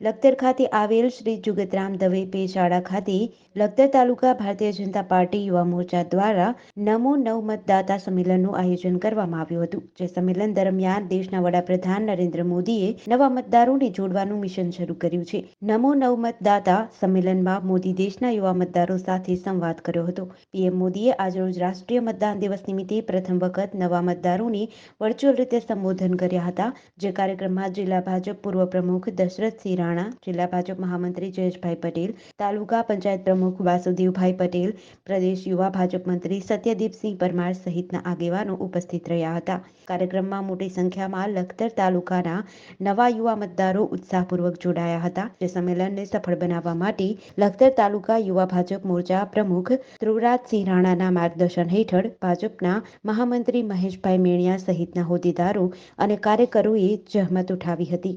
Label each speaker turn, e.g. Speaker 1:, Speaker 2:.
Speaker 1: લખતર ખાતે આવેલ શ્રી જુગતરામ દવે પેશાળા ખાતે લખતર તાલુકા ભારતીય જનતા પાર્ટી યુવા મોરચા દ્વારા નમો નવ મતદાતા સંમેલનનું આયોજન કરવામાં આવ્યું હતું, જે સંમેલન દરમિયાન દેશના વડાપ્રધાન નરેન્દ્ર મોદીએ નવા મતદારોને જોડવાનું મિશન શરૂ કર્યું છે. નમો નવ મતદાતા સંમેલનમાં મોદી દેશના યુવા મતદારો સાથે સંવાદ કર્યો હતો. પીએમ મોદીએ આજરોજ રાષ્ટ્રીય મતદાન દિવસ નિમિત્તે પ્રથમ વખત નવા મતદારોને વર્ચ્યુઅલ રીતે સંબોધન કર્યા હતા, જે કાર્યક્રમમાં જિલ્લા ભાજપ પૂર્વ પ્રમુખ દશરથસિંહ રાણા જિલ્લા ભાજપ મહામંત્રી જયેશભાઈ પટેલ, તાલુકા પંચાયત પ્રમુખ વાસુદેવભાઈ પટેલ, પ્રદેશ યુવા ભાજપ મંત્રી સત્યદીપસિંહ પરમાર સહિતના આગેવાનો ઉપસ્થિત રહ્યા હતા. કાર્યક્રમમાં મોટી સંખ્યામાં લખતર તાલુકાના નવા યુવા મતદારો ઉત્સાહપૂર્વક જોડાયા હતા. જે સંમેલનને સફળ બનાવવા માટે લખતર તાલુકા યુવા ભાજપ મોરચા પ્રમુખ ધ્રુવરાજસિંહ રાણાના માર્ગદર્શન હેઠળ ભાજપના મહામંત્રી મહેશભાઈ મેણિયા સહિતના હોદ્દેદારો અને કાર્યકરોએ જહેમત ઉઠાવી હતી.